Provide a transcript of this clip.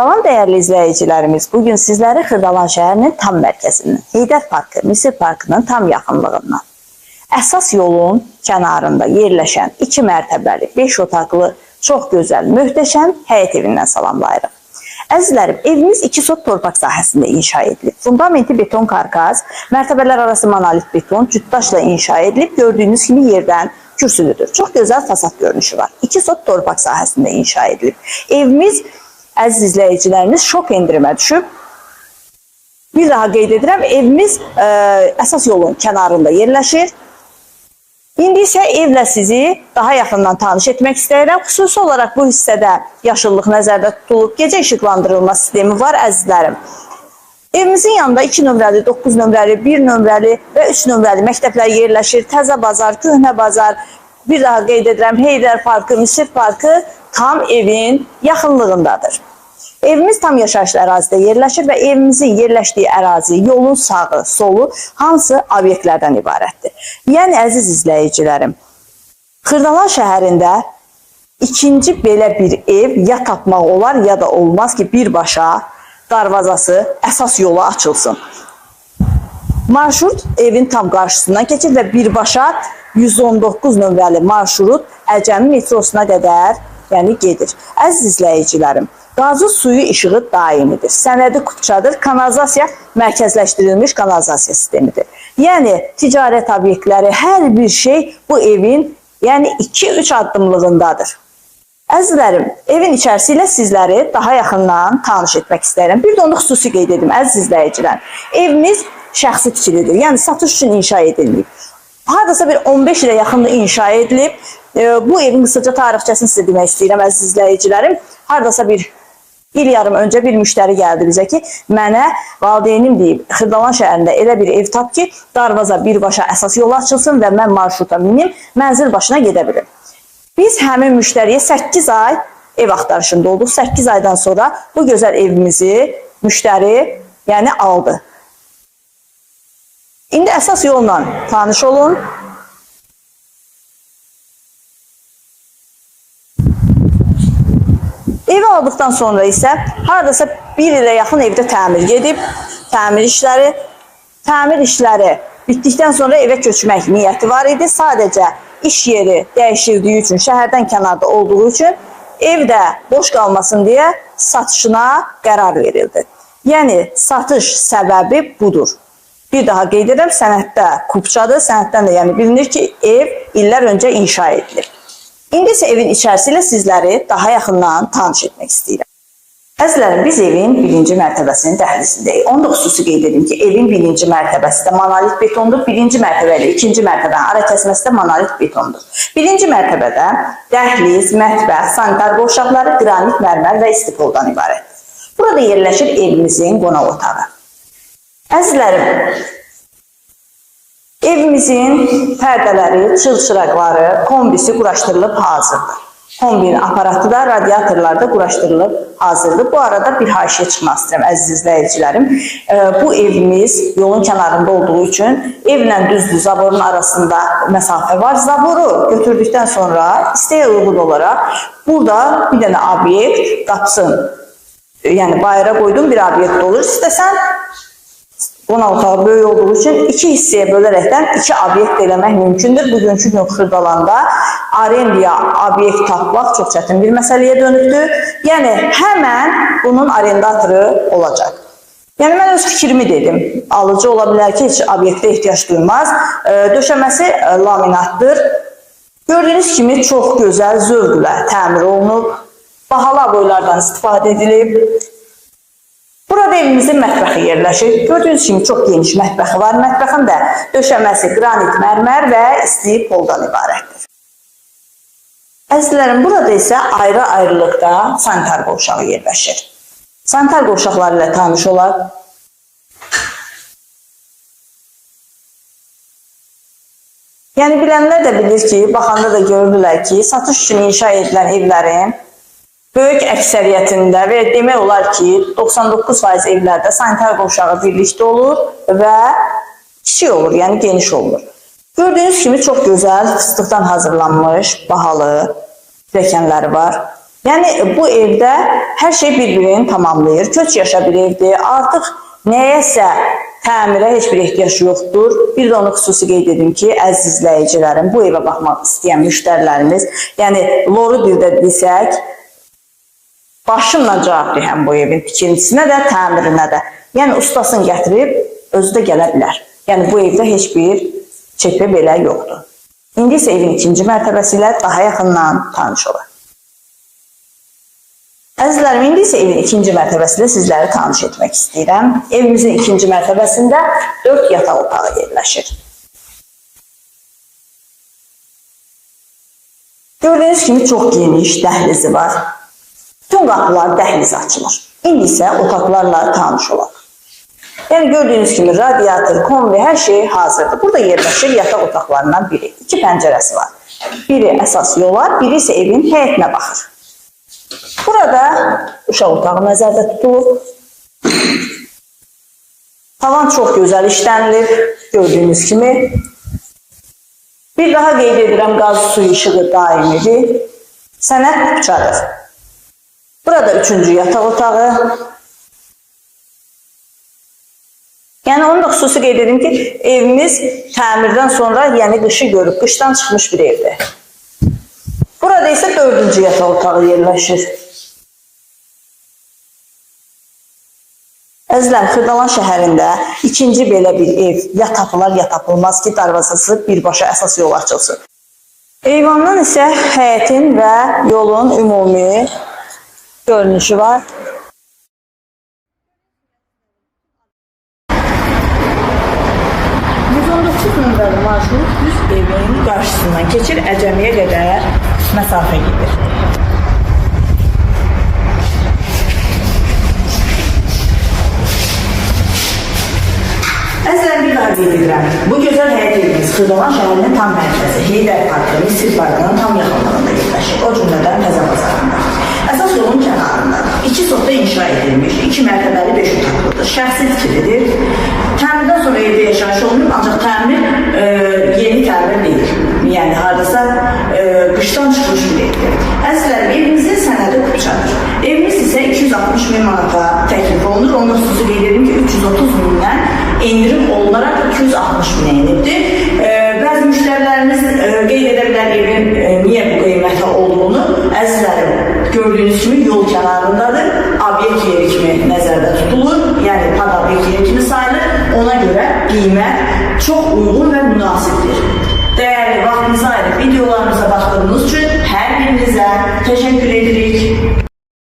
Salam dəyərli izləyicilərimiz. Bu gün sizləri Xırdalan şəhərinin tam mərkəzindən, Heydər Parkı, Misir Parkının tam yaxınlığından, əsas yolun kənarında yerləşən 2 mərtəbəli, 5 otaqlı, çox gözəl, möhtəşəm həyət evindən salamlayırıq. Əzizlərim, evimiz 2 sot torpaq sahəsində inşa edilib. Fundamenti beton karkas, mərtəbələr arası monolit beton, cütdaşla inşa edilib. Gördüyünüz kimi yerdən kürsülüdür. Çox gözəl fasad görünüşü var. 2 sot torpaq sahəsində inşa edilib. Evimiz əziz izləyicilərimiz şok endirimə düşüb. Bir daha qeyd edirəm, evimiz ə, əsas yolun kənarında yerləşir. İndi isə evlə sizi daha yaxından tanış etmək istəyirəm. Xüsusi olaraq bu hissədə yaşıllıq nəzərdə tutulub, gecə işıqlandırılma sistemi var əzizlərim. Evimizin yanında 2 nömrəli, 9 nömrəli, 1 nömrəli və 3 nömrəli məktəblər yerləşir. Təzə bazar, köhnə bazar, bir daha qeyd edirəm, Heydər Parkı, Misir Parkı tam evin yaxınlığındadır. Evimiz tam yaşayışlı ərazidə yerləşir və evimizin yerləşdiyi ərazi, yolun sağı, solu hansı obyektlərdən ibarətdir. Yəni əziz izləyicilərim, Xırdalan şəhərində ikinci belə bir ev ya tapmaq olar, ya da olmaz ki, birbaşa darvazası əsas yola açılsın. Marşrut evin tam qarşısından keçir və birbaşa 119 nömrəli marşrut Əcəmi metrosuna qədər yəni gedir. Əziz izləyicilərim, qazı suyu işığı daimidir. Sənədi kupçadır. Kanalizasiya mərkəzləşdirilmiş kanalizasiya sistemidir. Yəni ticarət obyektləri, hər bir şey bu evin yəni 2-3 addımlığındadır. Əzizlərim, evin içərisi ilə sizləri daha yaxından tanış etmək istəyirəm. Bir də onu xüsusi qeyd edim, əziz izləyicilər. Evimiz şəxsi tikilidir, yəni satış üçün inşa edilməyib. Hardasa bir 15 ilə yaxında inşa edilib. E, Bu evin qısaca tarixçəsini sizə demək istəyirəm, əziz izləyicilərim. Hardasa bir il yarım öncə bir müştəri gəldi bizə ki, mənə valideynim deyib, Xırdalan şəhərində elə bir ev tap ki, darvaza birbaşa əsas yol açılsın və mən marşruta minim, mənzil başına gedə bilim. Biz həmin müştəriyə 8 ay ev axtarışında olduq. 8 aydan sonra bu gözəl evimizi müştəri yəni aldı. İndi əsas yolla tanış olun. Evi aldıqdan sonra isə hardasa bir ilə yaxın evdə təmir gedib, təmir işləri, təmir işləri bitdikdən sonra evə köçmək niyyəti var idi. Sadəcə iş yeri dəyişildiyi üçün, şəhərdən kənarda olduğu üçün evdə boş qalmasın deyə satışına qərar verildi. Yəni satış səbəbi budur. Bir daha qeyd edirəm, sənəddə kupçadır. Sənəddən də yəni bilinir ki, ev illər öncə inşa edilib. İndi isə evin içərisi ilə daha yaxından tanış etmək istəyirəm. Əzizlərim, biz evin birinci mərtəbəsinin dəhlizindəyik. Onu da xüsusi qeyd edim ki, evin birinci mərtəbəsi də monolit betondur. Birinci mərtəbə ilə ikinci mərtəbənin ara kəsməsi də monolit betondur. Birinci mərtəbədə dəhliz, mətbəx, sanitar qovşaqları, qranit mərmər və istifoldan ibarətdir. Burada yerləşir evimizin qonaq otağı. Əzizlərim, evimizin pərdələri, çılçıraqları, kombisi quraşdırılıb hazırdır. Kombinin aparatı da radiatorlar da quraşdırılıb hazırdır. Bu arada bir haşiyə çıxmaq istəyirəm əziz izləyicilərim. Bu evimiz yolun kənarında olduğu üçün evlə düzdür zaborun arasında məsafə var. Zaboru götürdükdən sonra istəyə uyğun olaraq burada bir dənə obyekt qapısın yəni bayıra qoyduğum bir obyekt olur. İstəsən qonaq otağı böyük olduğu üçün iki hissəyə bölərəkdən iki obyekt eləmək mümkündür. Bugünkü gün Xırdalanda arendaya obyekt tapmaq çox çətin bir məsələyə dönübdür. Yəni həmən bunun arendatoru olacaq. Yəni mən öz fikrimi dedim. Alıcı ola bilər ki, heç obyektə ehtiyac duymaz. E, Döşəməsi e, laminatdır. Gördüyünüz kimi çox gözəl zövqlə təmir olunub. Bahalı aboylardan istifadə edilib. Burada evimizin mətbəxi yerləşir. Gördüyünüz kimi çox geniş mətbəxi var. Mətbəxin də döşəməsi qranit mərmər və isti poldan ibarətdir. Əzizlərim, burada isə ayrı-ayrılıqda sanitar qovşağı yerləşir. Sanitar qovşaqları ilə tanış olaq. Yəni bilənlər də bilir ki, baxanda da görürlər ki, satış üçün inşa edilən evlərin böyük əksəriyyətində və demək olar ki, 99% evlərdə sanitar qovşağı birlikdə olur və kiçik olur, yəni geniş olur. Gördüyünüz kimi çox gözəl fıstıqdan hazırlanmış bahalı pilləkənləri var. Yəni bu evdə hər şey bir-birini tamamlayır. Köç yaşa bir evdir. Artıq nəyəsə təmirə heç bir ehtiyac yoxdur. Bir də onu xüsusi qeyd edim ki, əziz izləyicilərim, bu evə baxmaq istəyən müştərilərimiz, yəni loru dildə desək, başımla cavab deyəm bu evin tikintisinə də, təmirinə də. Yəni ustasını gətirib özü də gələ bilər. Bu evdə heç bir çəkmə belə yoxdur. İndi isə evin ikinci mərtəbəsi ilə daha yaxından tanış olaq. Əzizlərim, indi isə evin ikinci mərtəbəsində sizləri tanış etmək istəyirəm. Evimizin ikinci mərtəbəsində 4 yataq otağı yerləşir. Gördüyünüz kimi çox geniş dəhlizi var. Bütün qapılar dəhliz açılır. İndi isə otaqlarla tanış olaq. Yəni gördüyünüz kimi radiator, kombi hər şey hazırdır. Burada yerləşir yataq otaqlarından biri. İki pəncərəsi var. Biri əsas yola, biri isə evin həyətinə baxır. Burada uşaq otağı nəzərdə tutulub. Tavan çox gözəl işlənilib, gördüyünüz kimi. Bir daha qeyd edirəm, qaz suyu işığı daimidir. Sənət küçədir. Burada üçüncü yataq otağı. Yəni onu da xüsusi qeyd edim ki, evimiz təmirdən sonra, yəni qışı görüb, qışdan çıxmış bir evdir. Burada isə dördüncü yataq otağı yerləşir. Əzizlər, Xırdalan şəhərində ikinci belə bir ev ya tapılar, ya tapılmaz ki, darvazası birbaşa əsas yol açılsın. Eyvandan isə həyətin və yolun ümumi görünüşü var. nömrəli marşrut düz evin qarşısından keçir, Əcəmiyə qədər məsafə gedir. Əzələn bir qeyd edirəm. Bu gözəl həyət evimiz Xırdalan şəhərinin tam mərkəzi, Heydər Parkı, Misir Parkının tam iki mərtəbəli beş otaqlıdır. Şəxsi tikilidir. Təmirdən sonra evdə yaşayış olunur, ancaq təmir e, yeni təmir deyil. Yəni hardasa e, qışdan çıxmış bir evdir. Əzizlərim, evimizin sənədi kupçadır. Evimiz isə 260 min manata təklif olunur. Da xüsusi qeyd ki, 330 mindən endirim olunaraq 260 minə enibdir. E, bəzi müştərilərimiz e, qeyd edə bilər evin e, niyə bu qiymətə olduğunu. Əzizlərim, gördüyünüz kimi yol kənarındadır. Obyekt yeri kimi da tutulur. Yani adam ekiyetini sayılır. Ona göre kıymet çok uygun ve münasiptir. Değerli vaktinizi ayırıp videolarımıza baktığınız için her birinize teşekkür ederiz.